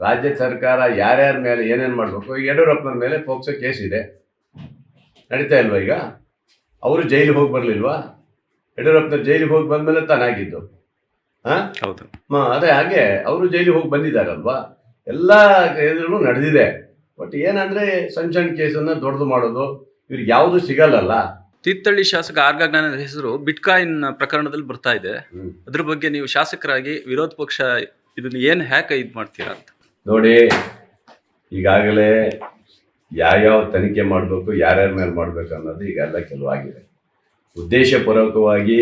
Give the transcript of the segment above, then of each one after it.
ರಾಜ್ಯ ಸರ್ಕಾರ ಯಾರ್ಯಾರ ಮೇಲೆ ಏನೇನು ಮಾಡಬೇಕು? ಈಗ ಯಡಿಯೂರಪ್ಪನ ಮೇಲೆ ಫೋಕ್ಸೋ ಕೇಸ್ ಇದೆ. ನಡೀತಾ ಇಲ್ವಾ ಈಗ? ಅವರು ಜೈಲಿಗೆ ಹೋಗಿ ಬರಲಿಲ್ವಾ? ಯಡಿಯೂರಪ್ಪನ ಜೈಲಿಗೆ ಹೋಗಿ ಬಂದಮೇಲೆ ತಾನಾಗಿದ್ದು ಹಾಂ? ಹೌದು. ಹಾಂ ಅದೇ ಹಾಗೆ ಅವರು ಜೈಲಿಗೆ ಹೋಗಿ ಬಂದಿದ್ದಾರಲ್ವಾ ಎಲ್ಲ ಇದ್ರೂ ನಡೆದಿದೆ. ಬಟ್ ಏನಂದ್ರೆ ಸಣ್ಣ ಸಣ್ಣ ಕೇಸನ್ನು ದೊಡ್ಡದು ಮಾಡೋದು ಇವ್ರಿಗೆ ಯಾವುದು ಸಿಗಲ್ಲಲ್ಲ. ತೀರ್ಥಹಳ್ಳಿ ಶಾಸಕ ಆರ್ಗಾಜ್ಞಾನದ ಹೆಸರು ಬಿಟ್ಕಾಯಿನ್ ಪ್ರಕರಣದಲ್ಲಿ ಬರ್ತಾ ಇದೆ. ಅದ್ರ ಬಗ್ಗೆ ನೀವು ಶಾಸಕರಾಗಿ ವಿರೋಧ ಪಕ್ಷ ಇದನ್ನ ಏನು ಹ್ಯಾಕ್ ಇದ್ ಮಾಡ್ತೀರಾ ಅಂತ? ನೋಡಿ, ಈಗಾಗಲೇ ಯಾವ್ಯಾವ ತನಿಖೆ ಮಾಡಬೇಕು, ಯಾರ್ಯಾರ ಮೇಲೆ ಮಾಡಬೇಕು ಅನ್ನೋದು ಈಗೆಲ್ಲ ಕೆಲವಾಗಿದೆ. ಉದ್ದೇಶಪೂರ್ವಕವಾಗಿ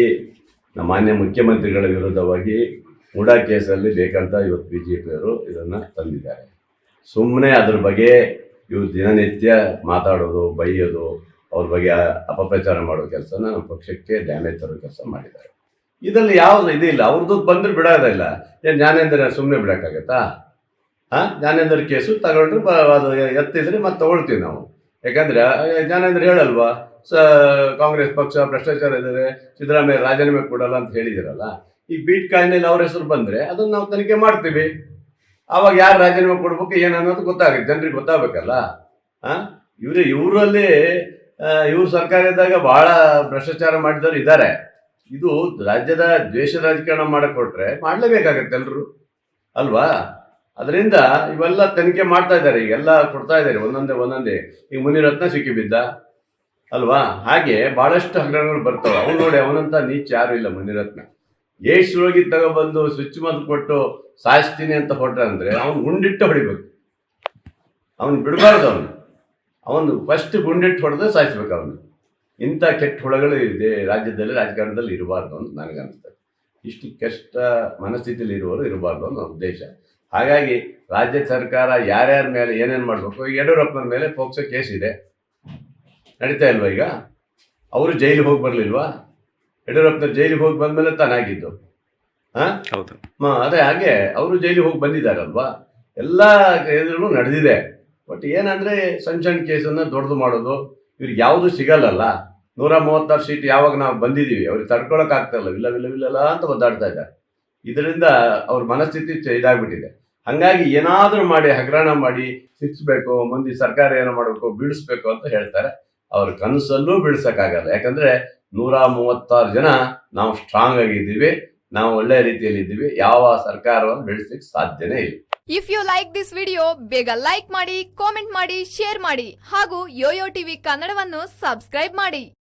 ನಮ್ಮ ಮಾನ್ಯ ಮುಖ್ಯಮಂತ್ರಿಗಳ ವಿರುದ್ಧವಾಗಿ ಮೂಡಾ ಕೇಸಲ್ಲಿ ಬೇಕಂತ ಇವತ್ತು ಬಿ ಜೆ ಪಿಯವರು ಇದನ್ನು ತಂದಿದ್ದಾರೆ. ಸುಮ್ಮನೆ ಅದ್ರ ಬಗ್ಗೆ ಇವರು ದಿನನಿತ್ಯ ಮಾತಾಡೋದು, ಬೈಯೋದು, ಅವ್ರ ಬಗ್ಗೆ ಅಪಪ್ರಚಾರ ಮಾಡೋ ಕೆಲಸನ ನಮ್ಮ ಪಕ್ಷಕ್ಕೆ ಡ್ಯಾಮೇಜ್ ತರೋ ಕೆಲಸ ಮಾಡಿದ್ದಾರೆ. ಇದರಲ್ಲಿ ಯಾವುದು ಇದಿಲ್ಲ ಅವ್ರದ್ದು ಬಂದ್ರೆ ಬಿಡೋದಿಲ್ಲ ಏನು ಜ್ಞಾನೇಂದ್ರ ಸುಮ್ಮನೆ ಬಿಡೋಕ್ಕಾಗತ್ತಾ? ಹಾಂ ಜ್ಞಾನೇಂದ್ರ ಕೇಸು ತಗೊಂಡ್ರೆ ಅದು ಎತ್ತಿದ್ರೆ ಮತ್ತೆ ತಗೊಳ್ತೀವಿ ನಾವು. ಯಾಕಂದ್ರೆ ಜ್ಞಾನೇಂದ್ರ ಹೇಳಲ್ವಾ, ಸ, ಕಾಂಗ್ರೆಸ್ ಪಕ್ಷ ಭ್ರಷ್ಟಾಚಾರ ಇದ್ದಾರೆ ಸಿದ್ದರಾಮಯ್ಯ ರಾಜೀನಾಮೆ ಕೊಡಲ್ಲ ಅಂತ ಹೇಳಿದಿರಲ್ಲ. ಈ ಬೀಟ್ ಕಾಯಿನಲ್ಲಿ ಅವ್ರ ಹೆಸರು ಬಂದರೆ ಅದನ್ನು ನಾವು ತನಿಖೆ ಮಾಡ್ತೀವಿ. ಆವಾಗ ಯಾರು ರಾಜೀನಾಮೆ ಕೊಡ್ಬೇಕು, ಏನು ಅನ್ನೋದು ಗೊತ್ತಾಗುತ್ತೆ. ಜನರಿಗೆ ಗೊತ್ತಾಗಬೇಕಲ್ಲ. ಹಾಂ ಇವರು, ಇವರಲ್ಲಿ ಇವ್ರ ಸರ್ಕಾರ ಇದ್ದಾಗ ಬಹಳ ಭ್ರಷ್ಟಾಚಾರ ಮಾಡಿದವರು ಇದ್ದಾರೆ ಇದು ರಾಜ್ಯದ ದ್ವೇಷ ರಾಜಕಾರಣ ಮಾಡಿಕೊಟ್ರೆ ಮಾಡಲೇಬೇಕಾಗತ್ತೆ ಎಲ್ಲರೂ ಅಲ್ವಾ? ಅದರಿಂದ ಇವೆಲ್ಲ ತನಿಖೆ ಮಾಡ್ತಾ ಇದ್ದಾರೆ ಈಗೆಲ್ಲ ಕೊಡ್ತಾ ಇದ್ದಾರೆ, ಒಂದೊಂದೇ ಒಂದೊಂದೇ. ಈಗ ಮುನಿರತ್ನ ಸಿಕ್ಕಿಬಿದ್ದ ಅಲ್ವಾ? ಹಾಗೆ ಬಹಳಷ್ಟು ಹಗರಣಗಳು ಬರ್ತವೆ. ಅವ್ನು ನೋಡಿ ಅವನಂತ ನೀಚ ಯಾರು ಇಲ್ಲ ಮುನಿರತ್ನ. ಏಷ್ ರೋಗಿ ತಗೊಬಂದು ಸ್ವಿಚ್ ಮದ್ದು ಕೊಟ್ಟು ಸಾಯಿಸ್ತೀನಿ ಅಂತ ಹೊರಟ ಅಂದ್ರೆ ಅವ್ನು ಗುಂಡಿಟ್ಟು ಹೊಡಿಬೇಕು. ಅವನು ಬಿಡಬಾರ್ದು ಅವನು. ಅವನು ಫಸ್ಟ್ ಗುಂಡಿಟ್ಟು ಹೊಡೆದು ಸಾಯಿಸ್ಬೇಕು ಅವನು. ಇಂಥ ಕೆಟ್ಟ ಹುಳಗಳು ಇದೆ ರಾಜ್ಯದಲ್ಲಿ, ರಾಜಕಾರಣದಲ್ಲಿ ಇರಬಾರ್ದು ಅಂತ ನನಗನ್ಸುತ್ತೆ ಇಷ್ಟು ಕಷ್ಟ ಮನಸ್ಥಿತಿಯಲ್ಲಿ ಇರುವವರು ಇರಬಾರ್ದು ಅನ್ನೋ ಉದ್ದೇಶ. ಹಾಗಾಗಿ ರಾಜ್ಯ ಸರ್ಕಾರ ಯಾರ್ಯಾರ ಮೇಲೆ ಏನೇನು ಮಾಡಬೇಕು ಈಗ ಯಡಿಯೂರಪ್ಪನ ಮೇಲೆ ಪೋಕ್ಸೋ ಕೇಸ್ ಇದೆ. ನಡೀತಾ ಇಲ್ವಾ ಈಗ? ಅವರು ಜೈಲಿಗೆ ಹೋಗಿ ಬರಲಿಲ್ವಾ? ಯಡಿಯೂರಪ್ಪನ ಜೈಲಿಗೆ ಹೋಗಿ ಬಂದಮೇಲೆ ತಾನಾಗಿದ್ದು. ಹಾಂ ಅದೇ ಹಾಗೆ ಅವರು ಜೈಲಿಗೆ ಹೋಗಿ ಬಂದಿದ್ದಾರಲ್ವಾ? ಎಲ್ಲ ಇದ್ರೂ ನಡೆದಿದೆ. ಬಟ್ ಏನಂದ್ರೆ ಸಣ್ಣ ಸಣ್ಣ ಕೇಸನ್ನು ದೊಡ್ಡದು ಮಾಡೋದು ಇವ್ರಿಗೆ ಯಾವುದು ಸಿಗಲ್ಲಲ್ಲ. ನೂರ ಮೂವತ್ತಾರು ಸೀಟ್ ಯಾವಾಗ ನಾವು ಬಂದಿದ್ದೀವಿ ಅವ್ರಿಗೆ ತಡ್ಕೊಳಕ್ ಆಗ್ತಾ ಇಲ್ಲ ವಿಲ್ಲ ವಿಲ್ಲ ವಿಲ್ಲಲ್ಲ ಅಂತ ಒದ್ದಾಡ್ತಾ ಇದ್ದಾರೆ. ಇದರಿಂದ ಅವ್ರ ಮನಸ್ಥಿತಿ ಇದಾಗ್ಬಿಟ್ಟಿದೆ. ಹಂಗಾಗಿ ಏನಾದರೂ ಮಾಡಿ ಹಗರಣ ಮಾಡಿ ಸಿಕ್ಸ್ಬೇಕು, ಮಂದಿ ಸರ್ಕಾರ ಏನೋ ಮಾಡಬೇಕು, ಬೀಳಿಸ್ಬೇಕು ಅಂತ ಹೇಳ್ತಾರೆ. ಅವ್ರ ಕನಸಲ್ಲೂ ಬೀಳ್ಸಕ್ಕಾಗಲ್ಲ. ಯಾಕಂದ್ರೆ ನೂರ ಮೂವತ್ತಾರು ಜನ ನಾವು ಸ್ಟ್ರಾಂಗ್ ಆಗಿದ್ದೀವಿ, ನಾವು ಒಳ್ಳೆ ರೀತಿಯಲ್ಲಿ ಇದ್ದೀವಿ, ಯಾವ ಸರ್ಕಾರವನ್ನು ಬೆಳೆಸಲಿಕ್ಕೆ ಸಾಧ್ಯನೇ ಇಲ್ಲ. If you like this video ಬೇಗ ಲೈಕ್ ಮಾಡಿ ಕಾಮೆಂಟ್ ಮಾಡಿ ಶೇರ್ ಮಾಡಿ, ಹಾಗೂ ಯೋಯೋ ಟಿವಿ ಕನ್ನಡವನ್ನು ಸಬ್ಸ್ಕ್ರೈಬ್ ಮಾಡಿ.